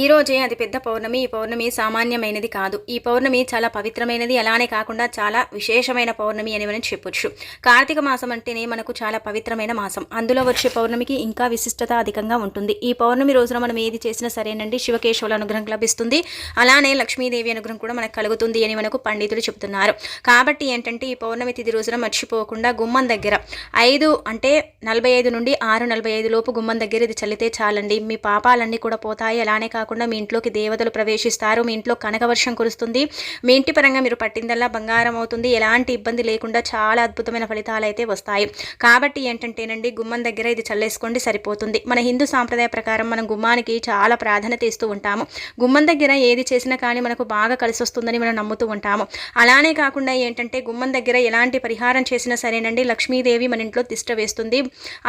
ఈ రోజే అది పెద్ద పౌర్ణమి. ఈ పౌర్ణమి సామాన్యమైనది కాదు. ఈ పౌర్ణమి చాలా పవిత్రమైనది. అలానే కాకుండా చాలా విశేషమైన పౌర్ణమి అని మనం చెప్పొచ్చు. కార్తీక మాసం అంటేనే మనకు చాలా పవిత్రమైన మాసం. అందులో వచ్చే పౌర్ణమికి ఇంకా విశిష్టత అధికంగా ఉంటుంది. ఈ పౌర్ణమి రోజున మనం ఏది చేసినా సరేనండి. శివకేశవుల అనుగ్రహం లభిస్తుంది. అలానే లక్ష్మీదేవి అనుగ్రహం కూడా మనకు కలుగుతుంది అని మనకు పండితులు చెబుతున్నారు కాబట్టి ఏంటంటే ఈ పౌర్ణమి తిథి రోజున మర్చిపోకుండా గుమ్మం దగ్గర ఐదు అంటే నలభై ఐదు నుండి ఆరు నలభై ఐదు లోపు గుమ్మం దగ్గర ఇది చల్లితే చాలండి. మీ పాపాలన్నీ కూడా పోతాయి. అలానే కాకుండా మీ ఇంట్లోకి దేవతలు ప్రవేశిస్తారు మీ ఇంట్లో కనక వర్షం కురుస్తుంది మీ ఇంటి పరంగా మీరు పట్టిందల్లా బంగారం అవుతుంది ఎలాంటి ఇబ్బంది లేకుండా చాలా అద్భుతమైన ఫలితాలు అయితే వస్తాయి. కాబట్టి ఏంటంటేనండి గుమ్మం దగ్గర ఇది చల్లేసుకోండి సరిపోతుంది. మన హిందూ సాంప్రదాయ ప్రకారం మనం గుమ్మానికి చాలా ప్రాధాన్యత ఇస్తూ ఉంటాము. గుమ్మం దగ్గర ఏది చేసినా కానీ మనకు బాగా కలిసి వస్తుందని మనం నమ్ముతూ ఉంటాము. అలానే కాకుండా ఏంటంటే గుమ్మం దగ్గర ఎలాంటి పరిహారం చేసినా సరేనండి లక్ష్మీదేవి మన ఇంట్లో తిష్ట వేస్తుంది.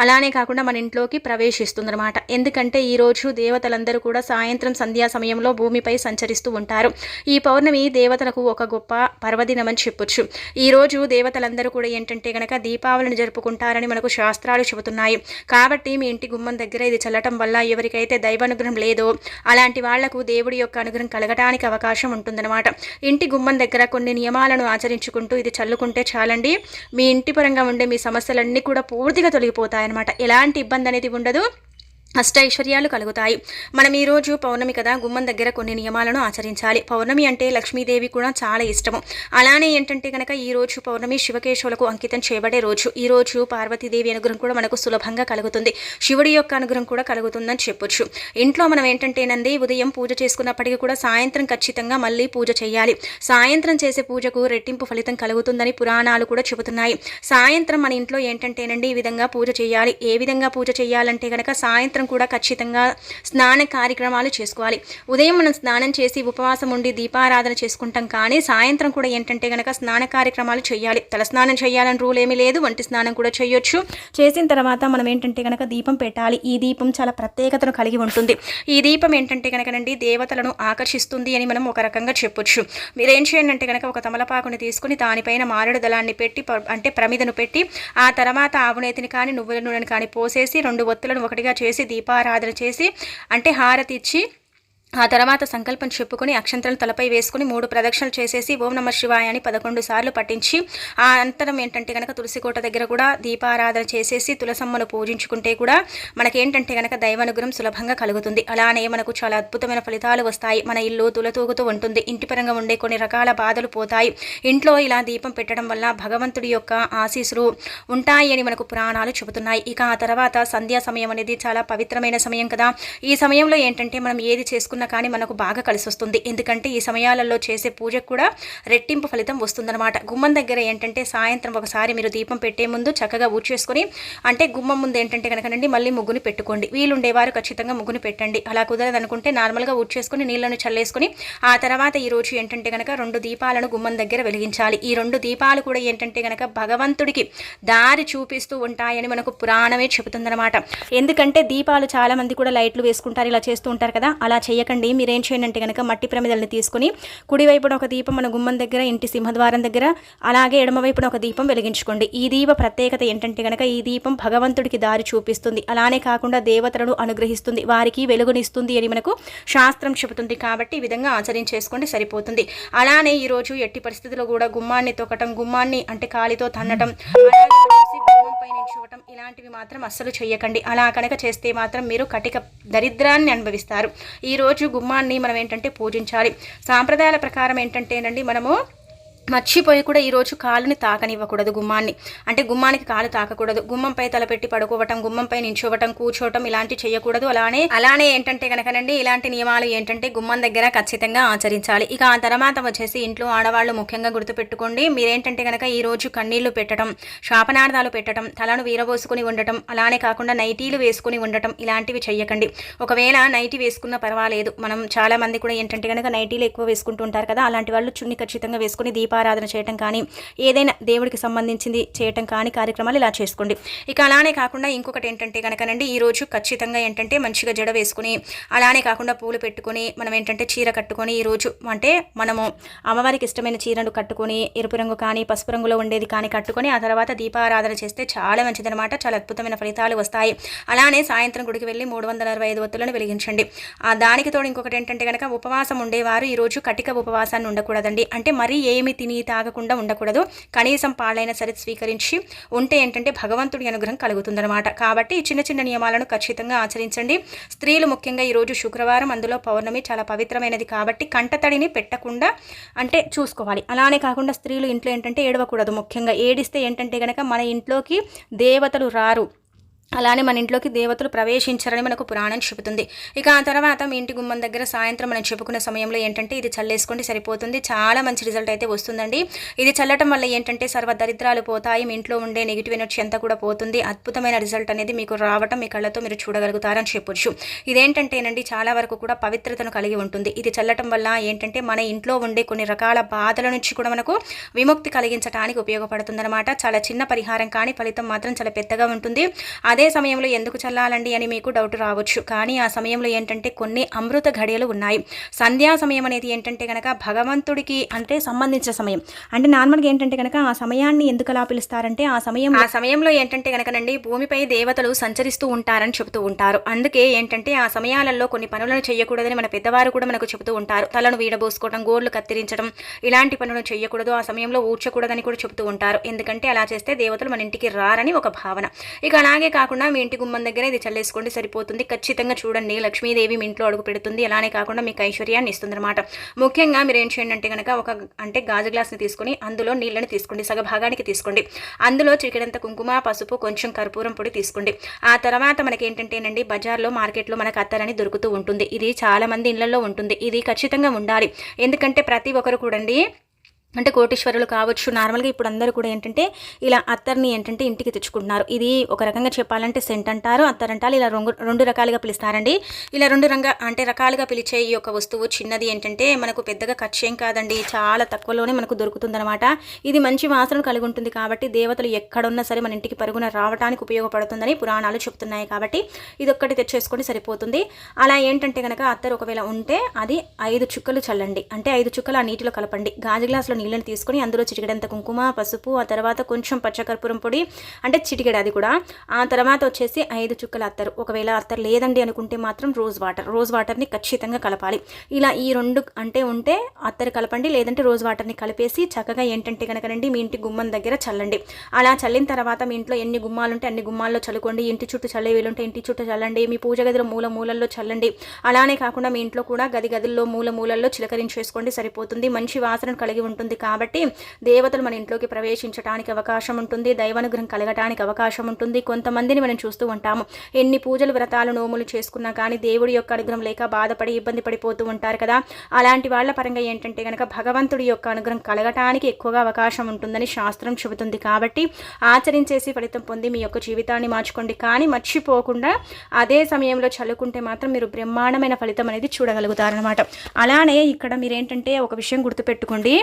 అలానే కాకుండా మన ఇంట్లోకి ప్రవేశిస్తుంది అనమాట ఎందుకంటే ఈరోజు దేవతలందరూ కూడా సాయంత్రం సంధ్యా సమయంలో భూమిపై సంచరిస్తూ ఉంటారు. ఈ పౌర్ణమి దేవతలకు ఒక గొప్ప పర్వదినమని చెప్పొచ్చు. ఈరోజు దేవతలందరూ కూడా ఏంటంటే గనక దీపావళిని జరుపుకుంటారని మనకు శాస్త్రాలు చెబుతున్నాయి. కాబట్టి మీ ఇంటి గుమ్మం దగ్గర ఇది చల్లటం వల్ల ఎవరికైతే దైవానుగ్రహం లేదో అలాంటి వాళ్ళకు దేవుడి యొక్క అనుగ్రహం కలగటానికి అవకాశం ఉంటుందన్నమాట. ఇంటి గుమ్మం దగ్గర కొన్ని నియమాలను ఆచరించుకుంటూ ఇది చల్లుకుంటే చాలండి. మీ ఇంటి పరంగా ఉండే మీ సమస్యలన్నీ కూడా పూర్తిగా తొలగిపోతాయన్నమాట. ఎలాంటి ఇబ్బంది అనేది ఉండదు. అష్టైశ్వర్యాలు కలుగుతాయి. మనం ఈరోజు పౌర్ణమి కదా గుమ్మం దగ్గర కొన్ని నియమాలను ఆచరించాలి. పౌర్ణమి అంటే లక్ష్మీదేవి కూడా చాలా ఇష్టము. అలానే ఏంటంటే కనుక ఈరోజు పౌర్ణమి శివకేశవులకు అంకితం చేయబడే రోజు. ఈరోజు పార్వతీదేవి అనుగ్రహం కూడా మనకు సులభంగా కలుగుతుంది. శివుడి యొక్క అనుగ్రహం కూడా కలుగుతుందని చెప్పొచ్చు. ఇంట్లో మనం ఏంటంటేనండి ఉదయం పూజ చేసుకున్నప్పటికీ కూడా సాయంత్రం ఖచ్చితంగా మళ్ళీ పూజ చేయాలి. సాయంత్రం చేసే పూజకు రెట్టింపు ఫలితం కలుగుతుందని పురాణాలు కూడా చెబుతున్నాయి. సాయంత్రం మన ఇంట్లో ఏంటంటేనండి ఈ విధంగా పూజ చేయాలి. ఏ విధంగా పూజ చేయాలంటే కనుక సాయంత్రం కూడా ఖచ్చితంగా స్నాన కార్యక్రమాలు చేసుకోవాలి. ఉదయం మనం స్నానం చేసి ఉపవాసం ఉండి దీపారాధన చేసుకుంటాం. కానీ సాయంత్రం కూడా ఏంటంటే కనుక స్నాన కార్యక్రమాలు చేయాలి. తలస్నానం చేయాలని రూల్ ఏమీ లేదు. వంటి స్నానం కూడా చేయొచ్చు. చేసిన తర్వాత మనం ఏంటంటే కనుక దీపం పెట్టాలి. ఈ దీపం చాలా ప్రత్యేకతను కలిగి ఉంటుంది. ఈ దీపం ఏంటంటే కనుకనండి దేవతలను ఆకర్షిస్తుంది అని మనం ఒక రకంగా చెప్పొచ్చు. మీరు ఏం చేయండి అంటే కనుక ఒక తమలపాకుని తీసుకుని దానిపైన మారేడు దళాన్ని పెట్టి అంటే ప్రమిదను పెట్టి ఆ తర్వాత ఆవునేతిని కానీ నువ్వుల నూనెని కానీ పోసేసి రెండు ఒత్తులను ఒకటిగా చేసి దీపారాధన చేసి అంటే హారతి ఇచ్చి ఆ తర్వాత సంకల్పం చెప్పుకొని అక్షంతలను తలపై వేసుకుని మూడు ప్రదక్షిణలు చేసేసి ఓం నమ శివాయ అని పదకొండు సార్లు పఠించి ఆ అనంతరం ఏంటంటే కనుక తులసికోట దగ్గర కూడా దీపారాధన చేసేసి తులసమ్మను పూజించుకుంటే కూడా మనకేంటంటే కనుక దైవానుగ్రహం సులభంగా కలుగుతుంది. అలానే మనకు చాలా అద్భుతమైన ఫలితాలు వస్తాయి. మన ఇల్లు తులతూగుతూ ఉంటుంది. ఇంటి పరంగా ఉండే కొన్ని రకాల బాధలు పోతాయి. ఇంట్లో ఇలా దీపం పెట్టడం వల్ల భగవంతుడి యొక్క ఆశీస్సులు ఉంటాయి అని మనకు పురాణాలు చెబుతున్నాయి. ఇక ఆ తర్వాత సంధ్యా సమయం అనేది చాలా పవిత్రమైన సమయం కదా. ఈ సమయంలో ఏంటంటే మనం ఏది చేసుకున్న కానీ మనకు బాగా కలిసి వస్తుంది ఎందుకంటే ఈ సమయాలలో చేసే పూజకు కూడా రెట్టింపు ఫలితం వస్తుందన్నమాట. గుమ్మం దగ్గర ఏంటంటే సాయంత్రం ఒకసారి మీరు దీపం పెట్టే ముందు చక్కగా ఊడ్ చేసుకొని అంటే గుమ్మం ముందు ఏంటంటే కనుకనండి మళ్ళీ ముగ్గుని పెట్టుకోండి. వీలుండేవారు ఖచ్చితంగా ముగ్గుని పెట్టండి. అలా కుదరదనుకుంటే నార్మల్గా ఊడ్ చేసుకొని నీళ్ళను చల్లేసుకొని ఆ తర్వాత ఈరోజు ఏంటంటే కనుక రెండు దీపాలను గుమ్మం దగ్గర వెలిగించాలి. ఈ రెండు దీపాలు కూడా ఏంటంటే కనుక భగవంతుడికి దారి చూపిస్తూ ఉంటాయని మనకు పురాణమే చెబుతుందన్నమాట. ఎందుకంటే దీపాలు చాలా మంది కూడా లైట్లు వేసుకుంటారు ఇలా చేస్తూ ఉంటారు కదా. అలా చేయకండి మీరేం చేయండి అంటే కనుక మట్టి ప్రమిదల్ని తీసుకుని కుడివైపున ఒక దీపం మన గుమ్మం దగ్గర ఇంటి సింహద్వారం దగ్గర అలాగే ఎడమవైపున ఒక దీపం వెలిగించుకోండి. ఈ దీప ప్రత్యేకత ఏంటంటే కనుక ఈ దీపం భగవంతుడికి దారి చూపిస్తుంది. అలానే కాకుండా దేవతలను అనుగ్రహిస్తుంది. వారికి వెలుగునిస్తుంది అని మనకు శాస్త్రం చెబుతుంది. కాబట్టి ఈ విధంగా ఆచరించేసుకోండి సరిపోతుంది. అలానే ఈ రోజు ఎట్టి పరిస్థితుల్లో కూడా గుమ్మాన్ని తొక్కటం గుమ్మాన్ని అంటే కాలితో తన్నటం అలాగే వచ్చేసి నిల్చోవటం ఇలాంటివి మాత్రం అస్సలు చేయకండి అలా కనుక చేస్తే మాత్రం మీరు కటిక దరిద్రాన్ని అనుభవిస్తారు. ఈరోజు గుమ్మాన్ని మనం ఏంటంటే పూజించాలి. సాంప్రదాయాల ప్రకారం ఏంటంటేనండి మనము మర్చిపోయి కూడా ఈరోజు కాలుని తాకనివ్వకూడదు గుమ్మాన్ని. అంటే గుమ్మానికి కాలు తాకకూడదు. గుమ్మంపై తలపెట్టి పడుకోవటం గుమ్మంపై నించోవటం కూర్చోవటం ఇలాంటి చేయకూడదు. అలానే అలానే ఏంటంటే కనుకనండి ఇలాంటి నియమాలు ఏంటంటే గుమ్మం దగ్గర ఖచ్చితంగా ఆచరించాలి. ఇక ఆ తర్వాత వచ్చేసి ఇంట్లో ఆడవాళ్ళు ముఖ్యంగా గుర్తుపెట్టుకోండి మీరేంటంటే కనుక ఈరోజు కన్నీళ్ళు పెట్టడం శాపనార్థాలు పెట్టడం తలను వీరబోసుకుని ఉండటం అలానే కాకుండా నైటీలు వేసుకుని ఉండటం ఇలాంటివి చెయ్యకండి. ఒకవేళ నైటీ వేసుకున్న పర్వాలేదు. మనం చాలా మంది కూడా ఏంటంటే కనుక నైటీలు ఎక్కువ వేసుకుంటూ ఉంటారు కదా అలాంటి వాళ్ళు చున్ని ఖచ్చితంగా వేసుకుని దీప దీపారాధన చేయటం కానీ ఏదైనా దేవుడికి సంబంధించింది చేయటం కానీ కార్యక్రమాలు ఇలా చేసుకోండి. ఇక అలానే కాకుండా ఇంకొకటి ఏంటంటే కనుకనండి ఈరోజు ఖచ్చితంగా ఏంటంటే మంచిగా జడ వేసుకుని అలానే కాకుండా పూలు పెట్టుకొని మనం ఏంటంటే చీర కట్టుకొని ఈరోజు అంటే మనము అమ్మవారికి ఇష్టమైన చీరను కట్టుకొని ఎరుపు రంగు కానీ పసుపు రంగులో ఉండేది కానీ కట్టుకొని ఆ తర్వాత దీపారాధన చేస్తే చాలా మంచిదనమాట చాలా అద్భుతమైన ఫలితాలు వస్తాయి. అలానే సాయంత్రం గుడికి వెళ్ళి మూడు వందల అరవై ఐదు ఒత్తులను వెలిగించండి. ఆ దానికి తోడు ఇంకొకటి ఏంటంటే కనుక ఉపవాసం ఉండేవారు. ఈరోజు కటిక ఉపవాసాన్ని ఉండకూడదండి. అంటే మరీ ఏమి తిని తాగకుండా ఉండకూడదు. కనీసం పాలైనా సరే స్వీకరించి ఉంటే ఏంటంటే భగవంతుడి అనుగ్రహం కలుగుతుందన్నమాట. కాబట్టి చిన్న చిన్న నియమాలను ఖచ్చితంగా ఆచరించండి. స్త్రీలు ముఖ్యంగా ఈరోజు శుక్రవారం అందులో పౌర్ణమి చాలా పవిత్రమైనది కాబట్టి కంటతడిని పెట్టకుండా అంటే చూసుకోవాలి. అలానే కాకుండా స్త్రీలు ఇంట్లో ఏంటంటే ఏడవకూడదు ముఖ్యంగా. ఏడిస్తే ఏంటంటే కనుక మన ఇంట్లోకి దేవతలు రారు. అలానే మన ఇంట్లోకి దేవతలు ప్రవేశించారని మనకు పురాణం చెబుతుంది. ఇక ఆ తర్వాత మీ ఇంటి గుమ్మం దగ్గర సాయంత్రం మనం చెప్పుకునే సమయంలో ఏంటంటే ఇది చల్లేసుకోండి సరిపోతుంది. చాలా మంచి రిజల్ట్ అయితే వస్తుందండి. ఇది చల్లటం వల్ల ఏంటంటే సర్వ దరిద్రాలు పోతాయి. మీ ఇంట్లో ఉండే నెగిటివ్ ఎనర్జీ అంతా కూడా పోతుంది. అద్భుతమైన రిజల్ట్ అనేది మీకు రావటం మీ కళ్ళతో మీరు చూడగలుగుతారని చెప్పొచ్చు. ఇదేంటంటేనండి చాలా వరకు కూడా పవిత్రతను కలిగి ఉంటుంది. ఇది చల్లటం వల్ల ఏంటంటే మన ఇంట్లో ఉండే కొన్ని రకాల బాధల నుంచి కూడా మనకు విముక్తి కలిగించడానికి ఉపయోగపడుతుందన్నమాట. చాలా చిన్న పరిహారం కానీ ఫలితం మాత్రం చాలా పెద్దగా ఉంటుంది. అదే అదే సమయంలో ఎందుకు చల్లాలండి అని మీకు డౌట్ రావచ్చు. కానీ ఆ సమయంలో ఏంటంటే కొన్ని అమృత ఘడియలు ఉన్నాయి. సంధ్యా సమయం అనేది ఏంటంటే కనుక భగవంతుడికి అంటే సంబంధించిన సమయం. అంటే నార్మల్గా ఏంటంటే కనుక ఆ సమయాన్ని ఎందుకు అలా పిలుస్తారంటే ఆ సమయం ఆ సమయంలో ఏంటంటే కనుకనండి భూమిపై దేవతలు సంచరిస్తూ ఉంటారని చెబుతూ ఉంటారు. అందుకే ఏంటంటే ఆ సమయాలలో కొన్ని పనులను చేయకూడదని మన పెద్దవారు కూడా మనకు చెబుతూ ఉంటారు. తలను వీడబోసుకోవడం గోర్లు కత్తిరించడం ఇలాంటి పనులను చేయకూడదు. ఆ సమయంలో ఊడ్చకూడదని కూడా చెబుతూ ఉంటారు. ఎందుకంటే అలా చేస్తే దేవతలు మన ఇంటికి రారని ఒక భావన. ఇక అలాగే కాకుండా మీ ఇంటి గుమ్మం దగ్గర ఇది చల్లేసుకోండి సరిపోతుంది. ఖచ్చితంగా చూడండి. లక్ష్మీదేవి మీ ఇంట్లో అడుగు పెడుతుంది. అలానే కాకుండా మీకు ఐశ్వర్యాన్ని ఇస్తుంది అనమాట ముఖ్యంగా మీరు ఏం చేయండి అంటే కనుక ఒక అంటే గాజు గ్లాస్ని తీసుకొని అందులో నీళ్ళని తీసుకోండి. సగభాగానికి తీసుకోండి. అందులో చికెడంత కుంకుమ పసుపు కొంచెం కర్పూరం పొడి తీసుకోండి. ఆ తర్వాత మనకి ఏంటంటేనండి బజార్లో మార్కెట్లో మనకు అత్తరని దొరుకుతూ ఉంటుంది. ఇది చాలామంది ఇళ్ళలో ఉంటుంది. ఇది ఖచ్చితంగా ఉండాలి. ఎందుకంటే ప్రతి ఒక్కరు కూడండి అంటే కోటీశ్వరులు కావచ్చు నార్మల్గా ఇప్పుడు అందరూ కూడా ఏంటంటే ఇలా అత్తర్ని ఏంటంటే ఇంటికి తెచ్చుకుంటున్నారు. ఇది ఒక రకంగా చెప్పాలంటే సెంట్ అంటారు అత్తర్ అంటారు ఇలా రెండు రెండు రకాలుగా పిలుస్తారండి. ఇలా రెండు రంగ అంటే రకాలుగా పిలిచే ఈ యొక్క వస్తువు చిన్నది ఏంటంటే మనకు పెద్దగా ఖర్చేం కాదండి చాలా తక్కువలోనే మనకు దొరుకుతుందనమాట ఇది మంచి వాసన కలిగి ఉంటుంది కాబట్టి దేవతలు ఎక్కడున్నా సరే మన ఇంటికి పరుగున రావడానికి ఉపయోగపడుతుందని పురాణాలు చెప్తున్నాయి కాబట్టి ఇది ఒక్కటి తెచ్చేసుకొని సరిపోతుంది. అలా ఏంటంటే కనుక అత్తరు ఒకవేళ ఉంటే అది ఐదు చుక్కలు చల్లండి. అంటే ఐదు చుక్కలు ఆ నీటిలో కలపండి. గాజు గ్లాసులో నీళ్ళని తీసుకొని అందులో చిటికెడంత కుంకుమ పసుపు ఆ తర్వాత కొంచెం పచ్చకర్పూరం పొడి అంటే చిటికెడ అది కూడా. ఆ తర్వాత వచ్చేసి ఐదు చుక్కల అత్తరు. ఒకవేళ అత్తరు లేదండి అనుకుంటే మాత్రం రోజ్ వాటర్. రోజ్ వాటర్ని ఖచ్చితంగా కలపాలి. ఇలా ఈ రెండు అంటే ఉంటే అత్తరు కలపండి లేదంటే రోజ్ వాటర్ని కలిపేసి చక్కగా ఏంటంటే కనుకనండి మీ ఇంటి గుమ్మం దగ్గర చల్లండి. అలా చల్లిన తర్వాత మీ ఇంట్లో ఎన్ని గుమ్మాలు ఉంటే అన్ని గుమ్మాల్లో చల్లుకోండి. ఇంటి చుట్టూ చల్లే వీలుంటే ఇంటి చుట్టూ చల్లండి. మీ పూజ గదిలో మూల మూలల్లో చల్లండి. అలానే కాకుండా మీ ఇంట్లో కూడా గది గదుల్లో మూల మూలల్లో చిలకరించేసుకోండి. సరిపోతుంది. మంచి వాసన కలిగి ఉంటుంది. ఉంటుంది. కాబట్టి దేవతలు మన ఇంట్లోకి ప్రవేశించడానికి అవకాశం ఉంటుంది. దైవానుగ్రహం కలగటానికి అవకాశం ఉంటుంది. కొంతమందిని మనం చూస్తూ ఉంటాము. ఎన్ని పూజలు వ్రతాలు నోములు చేసుకున్నా కానీ దేవుడి యొక్క అనుగ్రహం లేక బాధపడి ఇబ్బంది పడిపోతూ ఉంటారు కదా. అలాంటి వాళ్ళ పరంగా ఏంటంటే కనుక భగవంతుడి యొక్క అనుగ్రహం కలగటానికి ఎక్కువగా అవకాశం ఉంటుందని శాస్త్రం చెబుతుంది. కాబట్టి ఆచరించేసి ఫలితం పొంది మీ యొక్క జీవితాన్ని మార్చుకోండి. కానీ మర్చిపోకుండా అదే సమయంలో చల్లుకుంటే మాత్రం మీరు బ్రహ్మాండమైన ఫలితం అనేది చూడగలుగుతారనమాట అలానే ఇక్కడ మీరేంటంటే ఒక విషయం గుర్తుపెట్టుకోండి.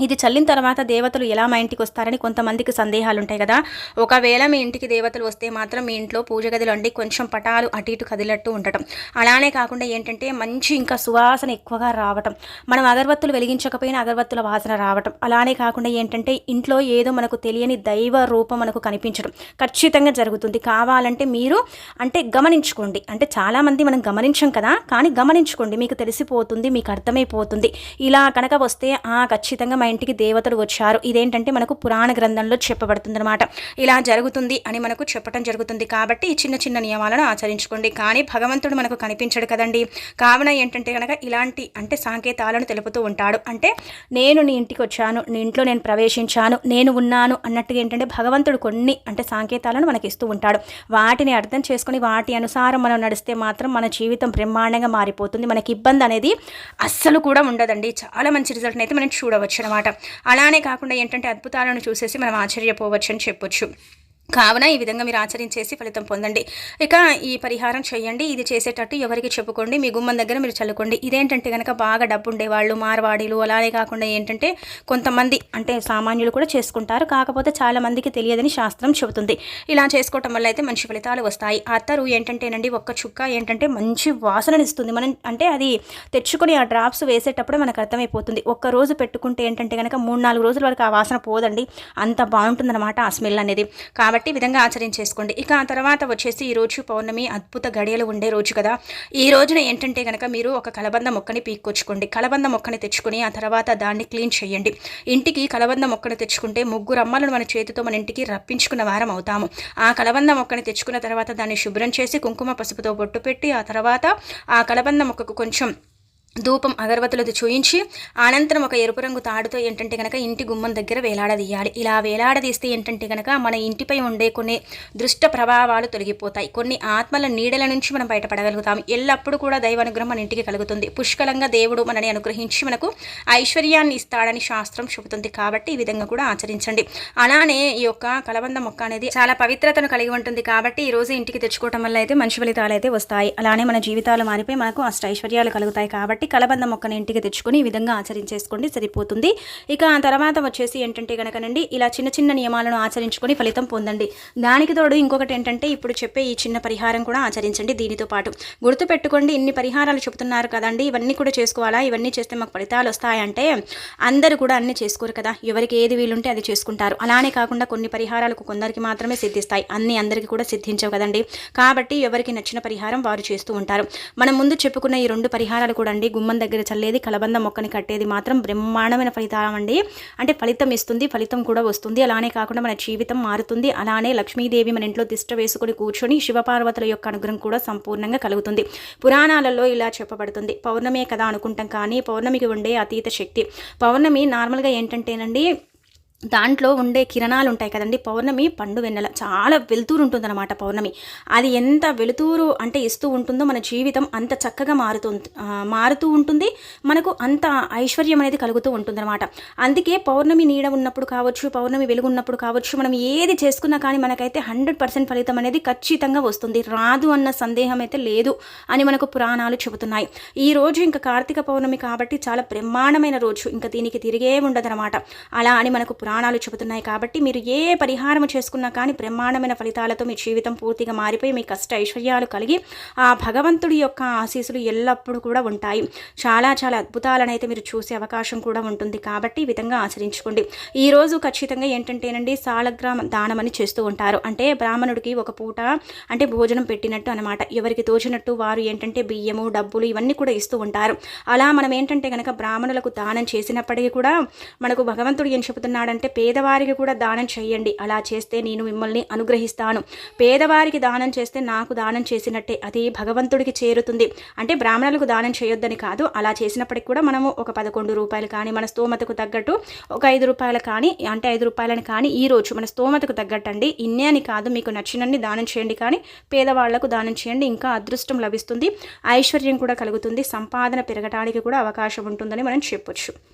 ఇది చల్లిన తర్వాత దేవతలు ఎలా మా ఇంటికి వస్తారని కొంతమందికి సందేహాలు ఉంటాయి కదా. ఒకవేళ మీ ఇంటికి దేవతలు వస్తే మాత్రం మీ ఇంట్లో పూజ గదిలో అండి కొంచెం పటాలు అటు ఇటు కదిలట్టు ఉండటం. అలానే కాకుండా ఏంటంటే మంచి ఇంకా సువాసన ఎక్కువగా రావటం. మనం అగరబత్తులు వెలిగించకపోయినా అగరబత్తుల వాసన రావటం. అలానే కాకుండా ఏంటంటే ఇంట్లో ఏదో మనకు తెలియని దైవ రూపం మనకు కనిపించడం ఖచ్చితంగా జరుగుతుంది. కావాలంటే మీరు అంటే గమనించుకోండి. అంటే చాలామంది మనం గమనించం కదా. కానీ గమనించుకోండి. మీకు తెలిసిపోతుంది మీకు అర్థమైపోతుంది. ఇలా కనుక వస్తే ఆ ఖచ్చితంగా మా ఇంటికి దేవతలు వచ్చారు. ఇదేంటంటే మనకు పురాణ గ్రంథంలో చెప్పబడుతుంది అనమాట ఇలా జరుగుతుంది అని మనకు చెప్పడం జరుగుతుంది కాబట్టి ఈ చిన్న చిన్న నియమాలను ఆచరించుకోండి. కానీ భగవంతుడు మనకు కనిపించడు కదండి. కావున ఏంటంటే కనుక ఇలాంటి అంటే సాంకేతాలను తెలుపుతూ ఉంటాడు. అంటే నేను నీ ఇంటికి వచ్చాను నీ ఇంట్లో నేను ప్రవేశించాను నేను ఉన్నాను అన్నట్టుగా ఏంటంటే భగవంతుడు కొన్ని అంటే సాంకేతాలను మనకి ఇస్తూ ఉంటాడు. వాటిని అర్థం చేసుకొని వాటి అనుసారం మనం నడిస్తే మాత్రం మన జీవితం బ్రహ్మాండంగా మారిపోతుంది. మనకి ఇబ్బంది అనేది అస్సలు కూడా ఉండదండి. చాలా మంచి రిజల్ట్ని అయితే మనం చూడవచ్చు అనమాట అలానే కాకుండా ఏంటంటే అద్భుతాలను చూసేసి మనం ఆశ్చర్యపోవచ్చు అని చెప్పొచ్చు. కావున ఈ విధంగా మీరు ఆచరించేసి ఫలితం పొందండి. ఇక ఈ పరిహారం చేయండి. ఇది చేసేటట్టు ఎవరికి చెప్పుకోండి. మీ గుమ్మం దగ్గర మీరు చల్లుకోండి. ఇదేంటంటే కనుక బాగా డబ్బు ఉండేవాళ్ళు మార్వాడీలు అలానే కాకుండా ఏంటంటే కొంతమంది అంటే సామాన్యులు కూడా చేసుకుంటారు. కాకపోతే చాలా మందికి తెలియదని శాస్త్రం చెబుతుంది. ఇలా చేసుకోవటం వల్ల అయితే మంచి ఫలితాలు వస్తాయి. అత్తరు ఏంటంటేనండి ఒక్క చుక్క ఏంటంటే మంచి వాసననిస్తుంది మనం అంటే అది తెచ్చుకొని ఆ డ్రాప్స్ వేసేటప్పుడు మనకు అర్థమైపోతుంది. ఒక్క రోజు పెట్టుకుంటే ఏంటంటే కనుక మూడు నాలుగు రోజుల వరకు ఆ వాసన పోదండి. అంత బాగుంటుందన్నమాట ఆ స్మెల్ అనేది. కాబట్టి ఈ విధంగా ఆచరించేసుకోండి ఇక ఆ తర్వాత వచ్చేసి ఈరోజు పౌర్ణమి అద్భుత గడియలు ఉండే రోజు కదా. ఈ రోజున ఏంటంటే కనుక మీరు ఒక కలబంద మొక్కని పీక్కొచ్చుకోండి. కలబంద మొక్కని తెచ్చుకుని ఆ తర్వాత దాన్ని క్లీన్ చేయండి. ఇంటికి కలబంద మొక్కను తెచ్చుకుంటే ముగ్గురు అమ్మలను మన చేతితో మన ఇంటికి రప్పించుకున్న వారం అవుతాము. ఆ కలబంద మొక్కని తెచ్చుకున్న తర్వాత దాన్ని శుభ్రం చేసి కుంకుమ పసుపుతో బొట్టు పెట్టి ఆ తర్వాత ఆ కలబంద మొక్కకు కొంచెం ధూపం అగరబత్తులతో చూయించి అనంతరం ఒక ఎరుపు రంగు తాడుతో ఏంటంటే కనుక ఇంటి గుమ్మం దగ్గర వేలాడదీయాలి. ఇలా వేలాడదీస్తే ఏంటంటే కనుక మన ఇంటిపై ఉండే కొన్ని దృష్ట ప్రభావాలు తొలగిపోతాయి. కొన్ని ఆత్మల నీడల నుంచి మనం బయటపడగలుగుతాం. ఎల్లప్పుడూ కూడా దైవ అనుగ్రహం మన ఇంటికి కలుగుతుంది. పుష్కలంగా దేవుడు మనని అనుగ్రహించి మనకు ఐశ్వర్యాన్ని ఇస్తాడని శాస్త్రం చెబుతుంది. కాబట్టి ఈ విధంగా కూడా ఆచరించండి. అలానే ఈ యొక్క కలబంద మొక్క అనేది చాలా పవిత్రతను కలిగి ఉంటుంది. కాబట్టి ఈ రోజు ఇంటికి తెచ్చుకోవటం వల్ల అయితే మంచి ఫలితాలు అయితే వస్తాయి. అలానే మన జీవితాలు మారిపోయి మనకు అష్ట ఐశ్వర్యాలు కలుగుతాయి. కాబట్టి కాబట్టి కలబంద మొక్కను ఇంటికి తెచ్చుకొని ఈ విధంగా ఆచరించేసుకోండి సరిపోతుంది. ఇక ఆ తర్వాత వచ్చేసి ఏంటంటే కనుకనండి ఇలా చిన్న చిన్న నియమాలను ఆచరించుకొని ఫలితం పొందండి. దానికి తోడు ఇంకొకటి ఏంటంటే ఇప్పుడు చెప్పే ఈ చిన్న పరిహారం కూడా ఆచరించండి దీనితో పాటు. గుర్తుపెట్టుకోండి ఇన్ని పరిహారాలు చెబుతున్నారు కదండి ఇవన్నీ కూడా చేసుకోవాలా ఇవన్నీ చేస్తే మాకు ఫలితాలు వస్తాయంటే అందరూ కూడా అన్ని చేసుకోరు కదా. ఎవరికి ఏది వీలుంటే అది చేసుకుంటారు. అలానే కాకుండా కొన్ని పరిహారాలకు కొందరికి మాత్రమే సిద్ధిస్తాయి. అన్ని అందరికీ కూడా సిద్ధించవు కదండి. కాబట్టి ఎవరికి నచ్చిన పరిహారం వారు చేస్తూ ఉంటారు. మనం ముందు చెప్పుకున్న ఈ రెండు పరిహారాలు కూడా అండి గుమ్మం దగ్గర చల్లేది కలబంద మొక్కని కట్టేది మాత్రం బ్రహ్మాండమైన ఫలితం అండి. అంటే ఫలితం ఇస్తుంది ఫలితం కూడా వస్తుంది. అలానే కాకుండా మన జీవితం మారుతుంది. అలానే లక్ష్మీదేవి మన ఇంట్లో తిష్ట వేసుకొని కూర్చొని శివపార్వతుల యొక్క అనుగ్రహం కూడా సంపూర్ణంగా కలుగుతుంది. పురాణాలలో ఇలా చెప్పబడుతుంది. పౌర్ణమే కదా అనుకుంటాం కానీ పౌర్ణమికి ఉండే అతీత శక్తి. పౌర్ణమి నార్మల్గా ఏంటంటేనండి దాంట్లో ఉండే కిరణాలు ఉంటాయి కదండి. పౌర్ణమి పండు వెన్నెల. చాలా వెలుతురు ఉంటుందన్నమాట పౌర్ణమి. అది ఎంత వెలుతురు అంటే ఇస్తూ ఉంటుందో మన జీవితం అంత చక్కగా మారుతూ మారుతూ ఉంటుంది. మనకు అంత ఐశ్వర్యం అనేది కలుగుతూ ఉంటుందన్నమాట. అందుకే పౌర్ణమి నీడ ఉన్నప్పుడు కావచ్చు పౌర్ణమి వెలుగు ఉన్నప్పుడు కావచ్చు మనం ఏది చేసుకున్నా కానీ మనకైతే హండ్రెడ్ పర్సెంట్ ఫలితం అనేది ఖచ్చితంగా వస్తుంది. రాదు అన్న సందేహం అయితే లేదు అని మనకు పురాణాలు చెబుతున్నాయి. ఈ రోజు ఇంకా కార్తీక పౌర్ణమి కాబట్టి చాలా బ్రహ్మాండమైన రోజు. ఇంకా దీనికి తిరిగే ఉండదన్నమాట. అలా అని మనకు పురాణ పురాణాలు చెబుతున్నాయి కాబట్టి మీరు ఏ పరిహారం చేసుకున్నా కానీ బ్రహ్మాండమైన ఫలితాలతో మీ జీవితం పూర్తిగా మారిపోయి మీ కష్ట ఐశ్వర్యాలు కలిగి ఆ భగవంతుడి యొక్క ఆశీస్సులు ఎల్లప్పుడూ కూడా ఉంటాయి. చాలా చాలా అద్భుతాలనైతే మీరు చూసే అవకాశం కూడా ఉంటుంది కాబట్టి ఈ విధంగా ఆచరించుకోండి. ఈరోజు ఖచ్చితంగా ఏంటంటేనండి సాలగ్రామ దానం అని చేస్తూ ఉంటారు. అంటే బ్రాహ్మణుడికి ఒక పూట అంటే భోజనం పెట్టినట్టు అనమాట ఎవరికి తోచినట్టు వారు ఏంటంటే బియ్యము డబ్బులు ఇవన్నీ కూడా ఇస్తూ ఉంటారు. అలా మనం ఏంటంటే కనుక బ్రాహ్మణులకు దానం చేసినప్పటికీ కూడా మనకు భగవంతుడు ఏం చెబుతున్నాడంటే అంటే పేదవారికి కూడా దానం చేయండి. అలా చేస్తే నేను మిమ్మల్ని అనుగ్రహిస్తాను. పేదవారికి దానం చేస్తే నాకు దానం చేసినట్టే. అది భగవంతుడికి చేరుతుంది. అంటే బ్రాహ్మణులకు దానం చేయొద్దని కాదు. అలా చేసినప్పటికి కూడా మనము ఒక పదకొండు రూపాయలు కానీ మన స్తోమతకు తగ్గట్టు ఒక ఐదు రూపాయలు కానీ అంటే ఐదు రూపాయలని కానీ ఈ రోజు మన స్తోమతకు తగ్గట్టు అండి ఇన్నే అని కాదు మీకు నచ్చినన్ని దానం చేయండి కానీ పేదవాళ్ళకు దానం చేయండి. ఇంకా అదృష్టం లభిస్తుంది. ఐశ్వర్యం కూడా కలుగుతుంది. సంపాదన పెరగటానికి కూడా అవకాశం ఉంటుందని మనం చెప్పొచ్చు.